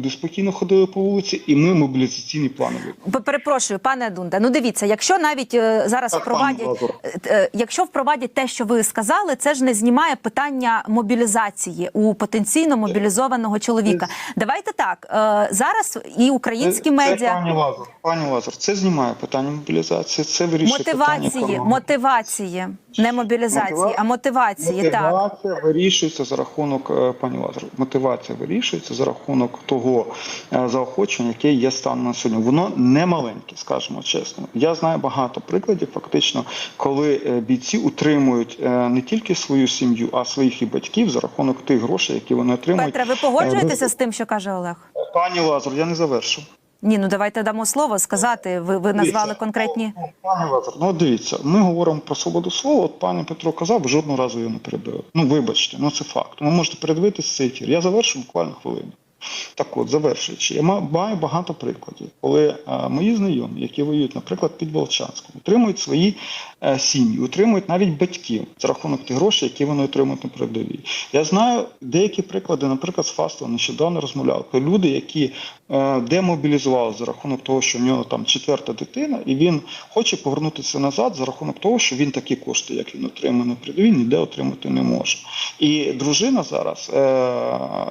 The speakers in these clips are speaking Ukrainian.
люди спокійно ходили по вулиці, і ми мобілізаційні плани. Перепрошую, пане Дунда. Ну дивіться, якщо навіть е, зараз Так, впровадять, е, е, якщо впровадять те, що ви сказали, це ж не знімає питання мобілізації у потенційно мобілізованого чоловіка. Давайте так зараз і українські Це- медіа. Це, пані Лазар, пані Лазар, це знімає питання мобілізації, це вирішує Мотивації, економіки. мотивації, не мобілізації, Мотива- а мотивації. Так Мотивація вирішується за рахунок пані Лазар. Мотивація вирішується за рахунок того е, заохочення, яке є станом на сьогодні. Воно не маленьке, скажімо чесно. Я знаю багато прикладів, фактично, коли е, бійці утримують е, не тільки свою сім'ю, а своїх і батьків за рахунок тих грошей, які вони отримують. Петре, ви погоджуєтеся з тим, що каже Олег? Пані Лазар, я не завершу. Ні, ну давайте дамо слово сказати. Ви, ви назвали конкретні. Пане Лазар, ну дивіться, ми говоримо про свободу слова. От пане Петро казав, жодного разу його не перебили. Ну вибачте, ну це факт. Ви можете передивитися цей ефір. Я завершу буквально хвилину. Так от, завершуючи, я маю багато прикладів, коли е, мої знайомі, які воюють, наприклад, під Волчанськом, отримують свої е, сім'ї, отримують навіть батьків за рахунок тих грошей, які вони отримують на передовій. Я знаю деякі приклади, наприклад, з Фастова нещодавно розмовляв про люди, які демобілізували за рахунок того, що в нього там четверта дитина, і він хоче повернутися назад за рахунок того, що він такі кошти, як він отримує на передовій, ніде отримати не може. І дружина зараз, е,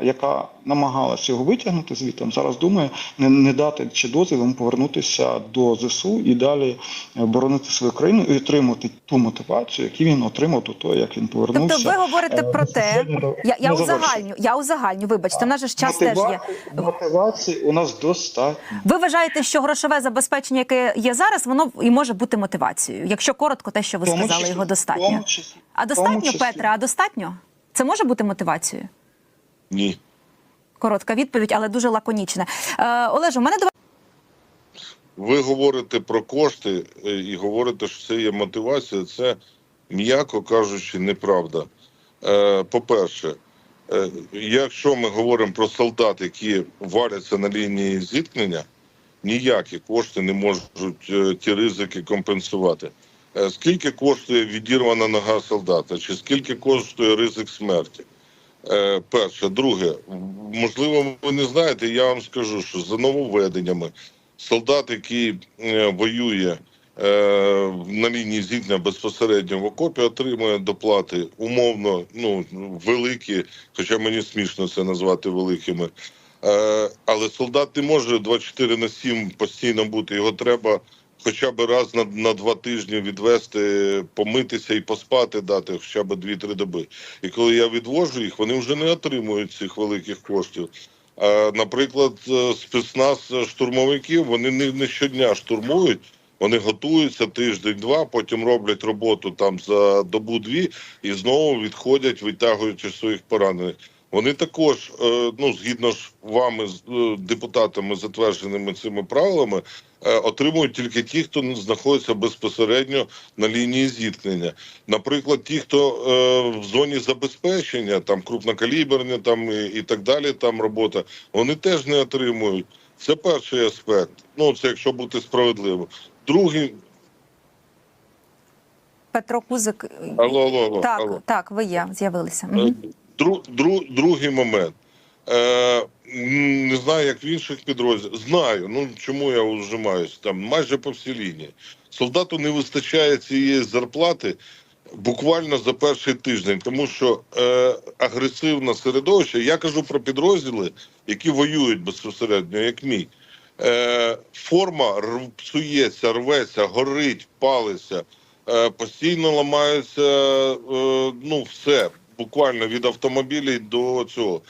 яка намагалася його витягнути звідти, зараз думає не, не дати чи дозвіл йому повернутися до ЗСУ і далі е, боронити свою країну і отримати ту мотивацію, яку він отримав до того, як він повернувся. Тобто, ви говорите е, про те, я, я узагальню, я узагальню. Вибачте, у нас же час теж є. Мотива- Мотивації у нас достатньо. Ви вважаєте, що грошове забезпечення, яке є зараз, воно і може бути мотивацією, якщо коротко, те, що ви тому сказали, числі- його достатньо. тому числі- А тому достатньо, числі. Петре, а достатньо? Це може бути мотивацією? Ні. Коротка відповідь, але дуже лаконічна. Е, Олеже, у мене до вас Ви говорите про кошти е, і говорите, що це є мотивація. Це, м'яко кажучи, неправда. Е, По-перше, е, якщо ми говоримо про солдат, які валяться на лінії зіткнення, ніякі кошти не можуть е, ті ризики компенсувати. Е, Скільки коштує відірвана нога солдата, чи скільки коштує ризик смерті? Е, Перше, друге, можливо, ви не знаєте, я вам скажу, що за нововведеннями солдат, який е, воює е, на лінії зіткнення безпосередньо в окопі, отримує доплати умовно ну, великі, хоча мені смішно це назвати великими. Е, але солдат не може 24 на 7 постійно бути. Його треба хоча б раз на, на два тижні відвести, помитися і поспати, дати хоча б 2-3 доби. І коли я відвожу їх, вони вже не отримують цих великих коштів. Наприклад, е, спецназ штурмовиків вони не щодня штурмують. Вони готуються тиждень-два, потім роблять роботу там за добу-дві і знову відходять, витягуючи своїх поранених. Вони також, е, ну згідно ж вами, з е, депутатами, затвердженими цими правилами, е, отримують тільки ті, хто знаходиться безпосередньо на лінії зіткнення. Наприклад, ті, хто в зоні забезпечення, там крупнокаліберні, там і так далі, там робота, вони теж не отримують. Це перший аспект. Ну це якщо бути справедливим. Другий, Петро Кузик. алло, алло, алло, так, алло. так, ви є, з'явилися. Е, Мгм. Дру, дру, другий момент. Е, не знаю, як в інших підрозділах. Знаю. Ну чому я вжимаюсь? Там майже по всій лінії. Солдату не вистачає цієї зарплати буквально за перший тиждень, тому що е, агресивне середовище. Я кажу про підрозділи, які воюють безпосередньо, як мій. Е, форма псується, рветься, горить, палиться. Е, постійно ламаються е, ну все, буквально від автомобілів до цього.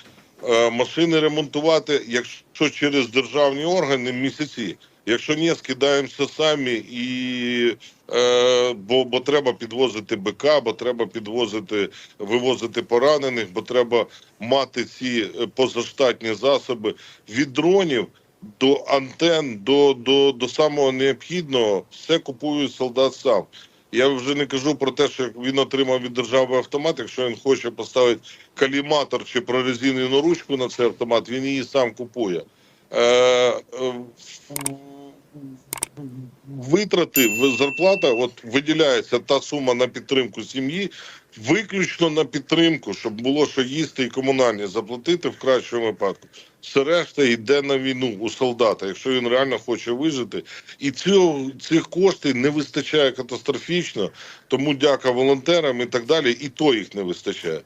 Е, машини ремонтувати, якщо через державні органи, місяці. Якщо ні, скидаємося самі, і, е, бо, бо треба підвозити БК, бо треба підвозити, вивозити поранених, бо треба мати ці е, позаштатні засоби від дронів до антен, до, до, до самого необхідного, все купує солдат сам. Я вже не кажу про те, що він отримав від держави автомат. Якщо він хоче поставити каліматор чи прорезинену ручку на цей автомат, він її сам купує. Е, е, витрати зарплата, от виділяється та сума на підтримку сім'ї, виключно на підтримку, щоб було що їсти і комунальні заплатити в кращому випадку. Все решта йде на війну у солдата, якщо він реально хоче вижити. І цього, цих коштів не вистачає катастрофічно, тому дяка волонтерам і так далі, і то їх не вистачає.